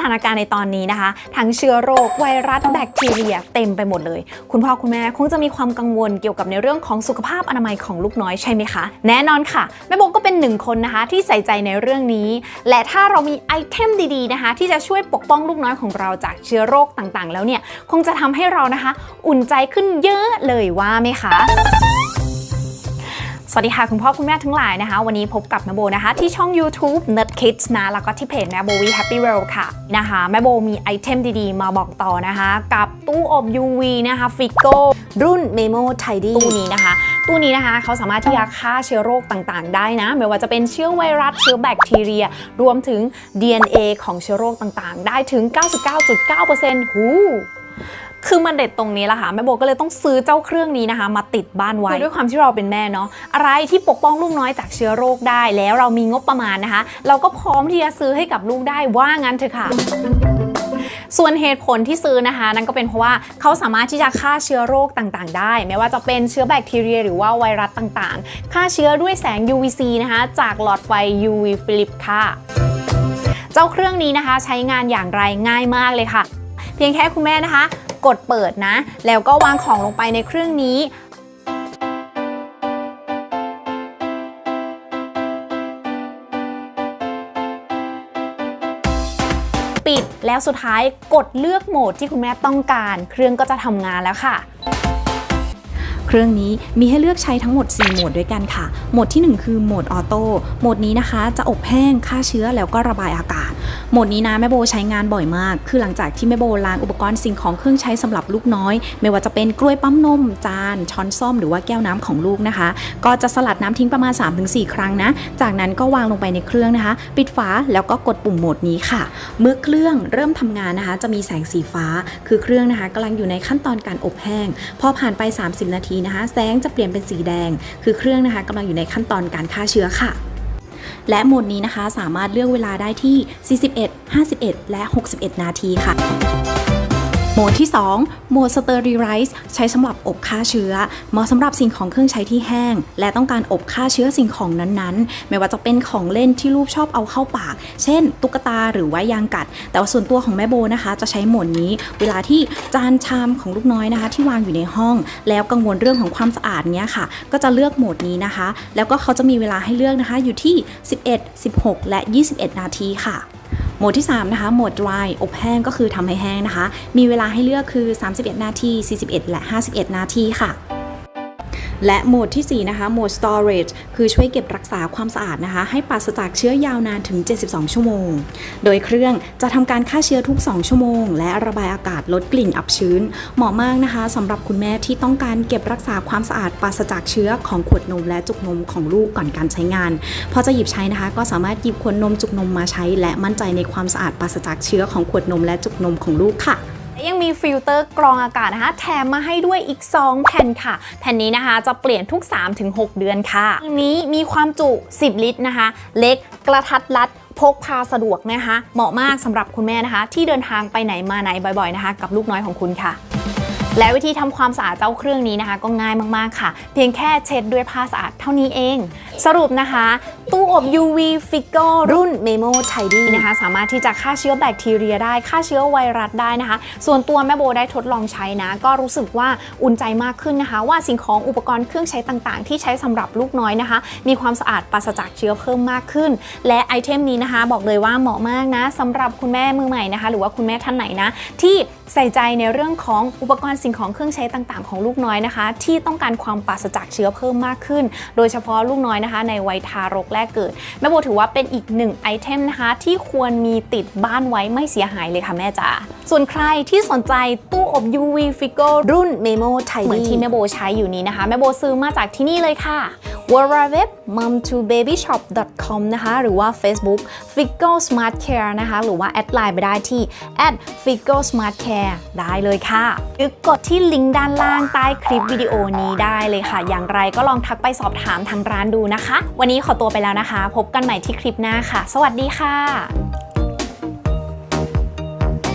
ถานการณ์ในตอนนี้นะคะ ทั้งเชื้อโรคไวรัสแบคทีเรียเต็มไปหมดเลย คุณพ่อคุณแม่คงจะมีความกังวลเกี่ยวกับในเรื่องของสุขภาพอนามัยของลูกน้อยใช่ไหมคะ แน่นอนค่ะแม่โบก็เป็นหนึ่งคนนะคะที่ใส่ใจในเรื่องนี้ และถ้าเรามีไอเทมดีๆนะคะ ที่จะช่วยปกป้องลูกน้อยของเราจากเชื้อโรคต่างๆ แล้วเนี่ยคงจะทำให้เรานะคะ อุ่นใจขึ้นเยอะเลยว่าไหมคะ สวัสดีค่ะคุณพ่อคุณแม่ทั้งหลายนะคะ วันนี้พบกับแม่โบนะคะ ที่ช่อง YouTube Nerd Kids นะ แล้วก็ที่เพจแม่โบวี Happy World ค่ะนะคะแม่โบมีไอเทมดีๆ มาบอกต่อนะคะ กับตู้อบ UV นะคะฟิโกรุ่น Memo Tidy ตู้นี้นะคะ ตู้นี้นะคะเขาสามารถที่จะฆ่าเชื้อโรคต่างๆ ได้นะ ไม่ว่าจะเป็นเชื้อไวรัสเชื้อแบคทีเรีย รวมถึง DNA ของเชื้อโรคต่างๆ ได้ถึง 99.9%หู คือมันเด็ดตรงนี้แหละค่ะแม่โบก็เลยต้องซื้อเจ้าเครื่องนี้นะคะ มาติดบ้านไว้ด้วยความที่เราเป็นแม่เนาะอะไรที่ปกป้องลูกน้อยจากเชื้อโรคได้ แล้วเรามีงบประมาณนะคะ เราก็พร้อมที่จะซื้อให้กับลูกได้ว่างั้นเถอะค่ะส่วนเหตุผลที่ซื้อนะคะ นั่นก็เป็นเพราะว่าเขาสามารถที่จะฆ่าเชื้อโรคต่างๆ ได้ ไม่ว่าจะเป็นเชื้อแบคทีเรีย หรือว่าไวรัสต่างๆ ฆ่าเชื้อด้วยแสง UVC นะคะ จากหลอดไฟ UV ฟิลิปค่ะ เจ้าเครื่องนี้นะคะใช้งานอย่างไรง่ายมากเลยค่ะ เพียงแค่คุณแม่นะคะ กดเปิดนะ แล้วก็วางของลงไปในเครื่องนี้ปิดแล้วสุดท้ายกดเลือกโหมดที่คุณแม่ต้องการ เครื่องก็จะทำงานแล้วค่ะ เครื่องนี้มีให้เลือกใช้ทั้งหมด 4 โหมดด้วยกันค่ะ โหมดที่ 1 คือโหมดออโต้ โหมดนี้นะคะ จะอบแห้งฆ่าเชื้อแล้วก็ระบายอากาศ โหมดนี้นะแม่โบใช้งานบ่อยมาก คือหลังจากที่แม่โบล้างอุปกรณ์สิ่งของเครื่องใช้สำหรับลูกน้อย ไม่ว่าจะเป็นกล้วยปั๊มนม จาน ช้อนซ่อมหรือว่าแก้วน้ำของลูกนะคะ ก็จะสลัดน้ำทิ้งประมาณ 3-4 ครั้งนะ จากนั้นก็วางลงไปในเครื่องนะคะ ปิดฝาแล้วก็กดปุ่มโหมดนี้ค่ะ เมื่อเครื่องเริ่มทำงานนะคะ จะมีแสงสีฟ้า คือเครื่องนะคะกำลังอยู่ในขั้นตอนการอบแห้ง พอผ่านไป 30 นาทีนะคะ แสงจะเปลี่ยนเป็นสีแดง คือเครื่องนะคะกำลังอยู่ในขั้นตอนการฆ่าเชื้อค่ะและโหมดนี้นะคะสามารถเลือกเวลาได้ที่ 41 51 และ 61 นาทีค่ะ โหมดที่ 2 โหมด Sterilize ใช้สำหรับอบฆ่าเชื้อ เหมาะสำหรับสิ่งของเครื่องใช้ที่แห้ง และต้องการอบฆ่าเชื้อสิ่งของนั้นๆ ไม่ว่าจะเป็นของเล่นที่ลูกชอบเอาเข้าปาก เช่น ตุ๊กตาหรือว่ายางกัด แต่ว่าส่วนตัวของแม่โบนะคะ จะใช้โหมดนี้ เวลาที่จานชามของลูกน้อยนะคะ ที่วางอยู่ในห้อง แล้วกังวลเรื่องของความสะอาดเนี้ยค่ะ ก็จะเลือกโหมดนี้นะคะ แล้วก็เขาจะมีเวลาให้เลือกนะคะอยู่ที่ 11 16 และ 21 นาทีค่ะ โหมดที่ 3 นะคะโหมด dry อบแห้งก็คือทำให้แห้งนะคะ มีเวลาให้เลือกคือ 31 นาที 41 และ 51 นาทีค่ะ และโหมดที่ 4 นะคะโหมด storage คือช่วยเก็บรักษาความสะอาดนะคะ ให้ปราศจากเชื้อยาวนานถึง 72 ชั่วโมง โดยเครื่องจะทำการฆ่าเชื้อทุก 2 ชั่วโมง และระบายอากาศลดกลิ่นอับชื้น เหมาะมากนะคะสำหรับคุณแม่ที่ต้องการเก็บรักษาความสะอาดปราศจากเชื้อของขวดนมและจุกนมของลูกก่อนการใช้งาน พอจะหยิบใช้นะคะ ก็สามารถหยิบขวดนมจุกนมมาใช้ และมั่นใจในความสะอาดปราศจากเชื้อของขวดนมและจุกนมของลูกค่ะและ ยังมีฟิลเตอร์กรองอากาศนะคะ แถมมาให้ด้วยอีก 2 แผ่นค่ะ แผ่นนี้นะคะจะเปลี่ยนทุก 3-6 เดือนค่ะอันนี้มีความจุ 10 ลิตรนะคะ เล็กกระทัดรัดพกพาสะดวกนะคะ เหมาะมากสำหรับคุณแม่นะคะ ที่เดินทางไปไหนมาไหนบ่อยๆนะคะ กับลูกน้อยของคุณค่ะ และวิธีทำความสะอาดเจ้าเครื่องนี้นะคะ ก็ง่ายมากๆค่ะ เพียงแค่เช็ดด้วยผ้าสะอาดเท่านี้เอง สรุปนะคะ ตู้อบ UV Figo รุ่น Memo Tidy นะคะ สามารถที่จะฆ่าเชื้อแบคทีเรียได้ ฆ่าเชื้อไวรัสได้นะคะ ส่วนตัวแม่โบได้ทดลองใช้นะ ก็รู้สึกว่าอุ่นใจมากขึ้นนะคะ ว่าสิ่งของอุปกรณ์เครื่องใช้ต่างๆ ที่ใช้สำหรับลูกน้อยนะคะ มีความสะอาดปราศจากเชื้อเพิ่มมากขึ้น และไอเทมนี้นะคะ บอกเลยว่าเหมาะมากนะสำหรับคุณแม่มือใหม่นะคะ หรือว่าคุณแม่ท่านไหนนะที่ใส่ใจในเรื่องของอุปกรณ์สิ่งของเครื่องใช้ต่างๆ ของลูกน้อยนะคะ ที่ต้องการความปราศจากเชื้อเพิ่มมากขึ้น โดยเฉพาะลูกน้อยนะคะ ในวัยทารกแรกเกิด แม่โบถือว่าเป็นอีกหนึ่งไอเทมนะคะ ที่ควรมีติดบ้านไว้ไม่เสียหายเลยค่ะแม่จ๋าส่วนใครที่สนใจตู้อบ UV Figo รุ่น Memo Tidy เหมือนที่แม่โบใช้อยู่นี้นะคะแม่โบซื้อมาจากที่นี่เลยค่ะ w w w m o m t o b a b y s h o p c o m นะคะ หรือว่า Facebook Figo Smart Care นะคะ หรือว่าแอดไลน์ไปได้ที่ @figo smart care ได้เลยค่ะหรือกดที่ลิงก์ด้านล่างใต้คลิปวิดีโอนี้ได้เลยค่ะ อย่างไรก็ลองทักไปสอบถามทางร้านดูนะคะ วันนี้ขอตัวไปแล้วนะคะ พบกันใหม่ที่คลิปหน้าค่ะ สวัสดีค่ะ